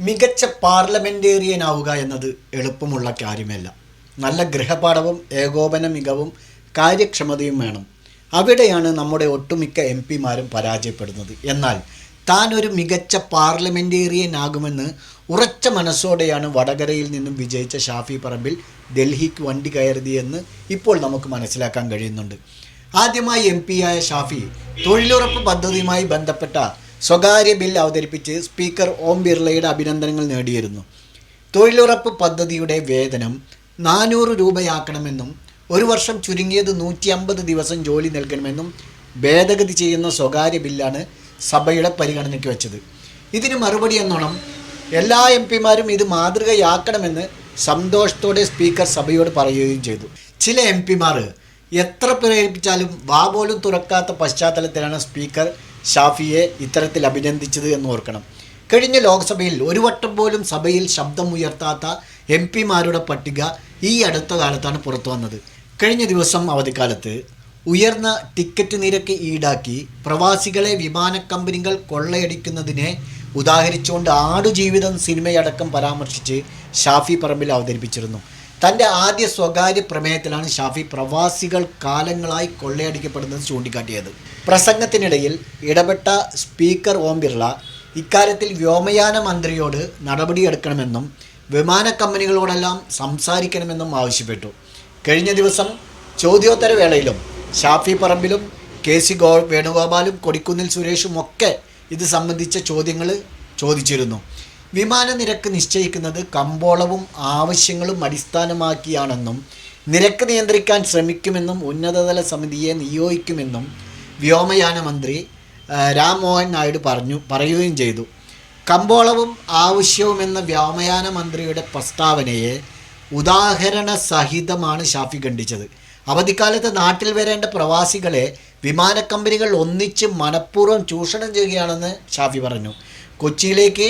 മികച്ച പാർലമെന്റേറിയൻ ആവുക എന്നത് എളുപ്പമുള്ള കാര്യമല്ല. നല്ല ഗൃഹപാഠവും ഏകോപന മികവും കാര്യക്ഷമതയും വേണം. അവിടെയാണ് നമ്മുടെ ഒട്ടുമിക്ക എം പിമാരും പരാജയപ്പെടുന്നത്. എന്നാൽ താൻ ഒരു മികച്ച പാർലമെന്റേറിയൻ ആകുമെന്ന് ഉറച്ച മനസ്സോടെയാണ് വടകരയിൽ നിന്നും വിജയിച്ച ഷാഫി പറമ്പിൽ ഡൽഹിക്ക് വണ്ടി കയറിയതെന്ന് ഇപ്പോൾ നമുക്ക് മനസ്സിലാക്കാൻ കഴിയുന്നുണ്ട്. ആദ്യമായി എം പിയായ ഷാഫി തൊഴിലുറപ്പ് പദ്ധതിയുമായി ബന്ധപ്പെട്ട സ്വകാര്യ ബിൽ അവതരിപ്പിച്ച് സ്പീക്കർ ഓം ബിർളയുടെ അഭിനന്ദനങ്ങൾ നേടിയിരുന്നു. തൊഴിലുറപ്പ് പദ്ധതിയുടെ വേതനം നാനൂറ് രൂപയാക്കണമെന്നും ഒരു വർഷം ചുരുങ്ങിയത് നൂറ്റി അമ്പത് ദിവസം ജോലി നൽകണമെന്നും ഭേദഗതി ചെയ്യുന്ന സ്വകാര്യ ബില്ലാണ് സഭയുടെ പരിഗണനയ്ക്ക് വെച്ചത്. ഇതിന് മറുപടി എന്നോണം എല്ലാ എം പിമാരും ഇത് മാതൃകയാക്കണമെന്ന് സന്തോഷത്തോടെ സ്പീക്കർ സഭയോട് പറയുകയും ചെയ്തു. ചില എം പിമാർ എത്ര പ്രേരിപ്പിച്ചാലും വാ പോലും തുറക്കാത്ത പശ്ചാത്തലത്തിലാണ് സ്പീക്കർ ഷാഫിയെ ഇത്തരത്തിൽ അഭിനന്ദിച്ചത് എന്ന് ഓർക്കണം. കഴിഞ്ഞ ലോക്സഭയിൽ ഒരു വട്ടം പോലും സഭയിൽ ശബ്ദമുയർത്താത്ത എം പിമാരുടെ പട്ടിക ഈ അടുത്ത കാലത്താണ് പുറത്തു വന്നത്. കഴിഞ്ഞ ദിവസം അവധിക്കാലത്ത് ഉയർന്ന ടിക്കറ്റ് നിരക്ക് ഈടാക്കി പ്രവാസികളെ വിമാന കമ്പനികൾ കൊള്ളയടിക്കുന്നതിനെ ഉദാഹരിച്ചുകൊണ്ട് ആടുജീവിതം സിനിമയടക്കം പരാമർശിച്ച് ഷാഫി പറമ്പിൽ അവതരിപ്പിച്ചിരുന്നു. തന്റെ ആദ്യ സ്വകാര്യ പ്രമേയത്തിലാണ് ഷാഫി പ്രവാസികൾ കാലങ്ങളായി കൊള്ളയടിക്കപ്പെടുന്നത് ചൂണ്ടിക്കാട്ടിയത്. പ്രസംഗത്തിനിടയിൽ ഇടപെട്ട സ്പീക്കർ ഓം ബിർള ഇക്കാര്യത്തിൽ വ്യോമയാന മന്ത്രിയോട് നടപടിയെടുക്കണമെന്നും വിമാന കമ്പനികളോടെല്ലാം സംസാരിക്കണമെന്നും ആവശ്യപ്പെട്ടു. കഴിഞ്ഞ ദിവസം ചോദ്യോത്തര വേളയിലും ഷാഫി പറമ്പിലും കെ സി ഗോ വേണുഗോപാലും കൊടിക്കുന്നിൽ സുരേഷും ഒക്കെ ഇത് സംബന്ധിച്ച ചോദ്യങ്ങൾ ചോദിച്ചിരുന്നു. വിമാന നിരക്ക് നിശ്ചയിക്കുന്നത് കമ്പോളവും ആവശ്യങ്ങളും അടിസ്ഥാനമാക്കിയാണെന്നും നിരക്ക് നിയന്ത്രിക്കാൻ ശ്രമിക്കുമെന്നും ഉന്നതതല സമിതിയെ നിയോഗിക്കുമെന്നും വ്യോമയാന മന്ത്രി ആ, രാം മോഹൻ നായിഡു പറഞ്ഞു പറയുകയും ചെയ്തു. കമ്പോളവും ആവശ്യവുമെന്ന വ്യോമയാന മന്ത്രിയുടെ പ്രസ്താവനയെ ഉദാഹരണ സഹിതമാണ് ഷാഫി ഖണ്ഡിച്ചത്. അവധിക്കാലത്ത് നാട്ടിൽ വരേണ്ട പ്രവാസികളെ വിമാന കമ്പനികൾ ഒന്നിച്ച് മനഃപൂർവം ചൂഷണം ചെയ്യുകയാണെന്ന് ഷാഫി പറഞ്ഞു. കൊച്ചിയിലേക്ക്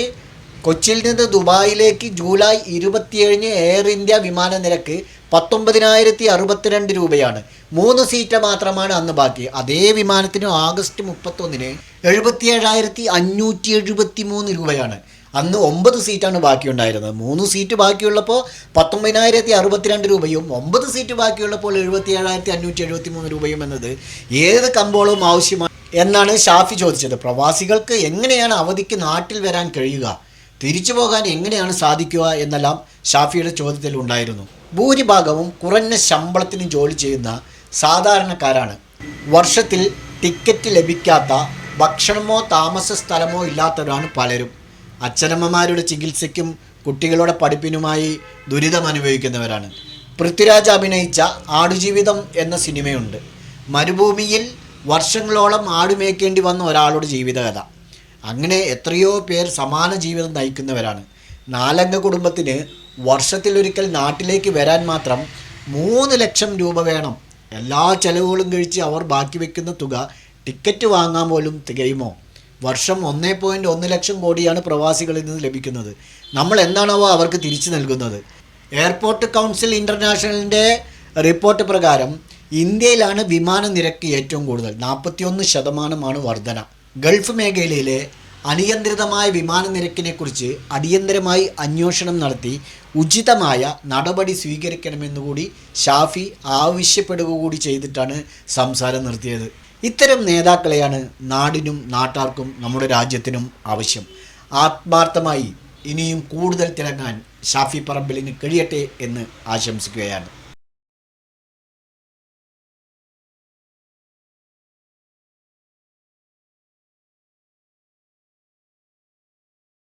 കൊച്ചിയിൽ നിന്ന് ദുബായിലേക്ക് ജൂലൈ ഇരുപത്തിയേഴിന് എയർ ഇന്ത്യ വിമാന നിരക്ക് പത്തൊമ്പതിനായിരത്തി അറുപത്തിരണ്ട് രൂപയാണ്. മൂന്ന് സീറ്റ് മാത്രമാണ് അന്ന് ബാക്കി. അതേ വിമാനത്തിന് ആഗസ്റ്റ് മുപ്പത്തൊന്നിന് എഴുപത്തിയേഴായിരത്തി അഞ്ഞൂറ്റി എഴുപത്തി മൂന്ന് രൂപയാണ്. അന്ന് ഒമ്പത് സീറ്റാണ് ബാക്കിയുണ്ടായിരുന്നത്. മൂന്ന് സീറ്റ് ബാക്കിയുള്ളപ്പോൾ പത്തൊമ്പതിനായിരത്തി അറുപത്തിരണ്ട് രൂപയും ഒമ്പത് സീറ്റ് ബാക്കിയുള്ളപ്പോൾ എഴുപത്തി ഏഴായിരത്തി അഞ്ഞൂറ്റി എഴുപത്തി മൂന്ന് രൂപയും എന്നത് ഏത് കമ്പോളവും ആവശ്യമാണ് എന്നാണ് ഷാഫി ചോദിച്ചത്. പ്രവാസികൾക്ക് എങ്ങനെയാണ് അവധിക്ക് നാട്ടിൽ വരാൻ കഴിയുക? തിരിച്ചു പോകാൻ എങ്ങനെയാണ് സാധിക്കുക എന്നെല്ലാം ഷാഫിയുടെ ചോദ്യത്തിൽ ഉണ്ടായിരുന്നു. ഭൂരിഭാഗവും കുറഞ്ഞ ശമ്പളത്തിന് ജോലി ചെയ്യുന്ന സാധാരണക്കാരാണ്. വർഷത്തിൽ ടിക്കറ്റ് ലഭിക്കാത്ത ഭക്ഷണമോ താമസ സ്ഥലമോ ഇല്ലാത്തവരാണ് പലരും. അച്ഛനമ്മമാരുടെ ചികിത്സയ്ക്കും കുട്ടികളുടെ പഠിപ്പിനുമായി ദുരിതം അനുഭവിക്കുന്നവരാണ്. പൃഥ്വിരാജ് അഭിനയിച്ച ആടുജീവിതം എന്ന സിനിമയുണ്ട്. മരുഭൂമിയിൽ വർഷങ്ങളോളം ആടുമേക്കേണ്ടി വന്ന ഒരാളുടെ ജീവിതകഥ. അങ്ങനെ എത്രയോ പേർ സമാന ജീവിതം നയിക്കുന്നവരാണ്. നാലംഗ കുടുംബത്തിന് വർഷത്തിലൊരിക്കൽ നാട്ടിലേക്ക് വരാൻ മാത്രം മൂന്ന് ലക്ഷം രൂപ വേണം. എല്ലാ ചെലവുകളും കഴിച്ച് അവർ ബാക്കി വെക്കുന്ന തുക ടിക്കറ്റ് വാങ്ങാൻ പോലും തികയുമോ? വർഷം ഒന്നേ പോയിന്റ് ഒന്ന് ലക്ഷം കോടിയാണ് പ്രവാസികളിൽ നിന്ന് ലഭിക്കുന്നത്. നമ്മൾ എന്താണോ അവർക്ക് തിരിച്ചു നൽകുന്നത്. എയർപോർട്ട് കൗൺസിൽ ഇന്റർനാഷണലിന്റെ റിപ്പോർട്ട് പ്രകാരം ഇന്ത്യയിലാണ് വിമാന നിരക്ക് ഏറ്റവും കൂടുതൽ. നാൽപ്പത്തിയൊന്ന് ശതമാനമാണ് വർധന. ഗൾഫ് മേഖലയിലെ അനിയന്ത്രിതമായ വിമാന നിരക്കിനെക്കുറിച്ച് അടിയന്തരമായി അന്വേഷണം നടത്തി ഉചിതമായ നടപടി സ്വീകരിക്കണമെന്നുകൂടി ഷാഫി ആവശ്യപ്പെടുക കൂടി ചെയ്തിട്ടാണ് സംസാരം നിർത്തിയത്. ഇത്തരം നേതാക്കളെയാണ് നാടിനും നാട്ടാർക്കും നമ്മുടെ രാജ്യത്തിനും ആവശ്യം. ആത്മാർത്ഥമായി ഇനിയും കൂടുതൽ തിളങ്ങാൻ ഷാഫി പറമ്പിലിന് കഴിയട്ടെ എന്ന് ആശംസിക്കുകയാണ്.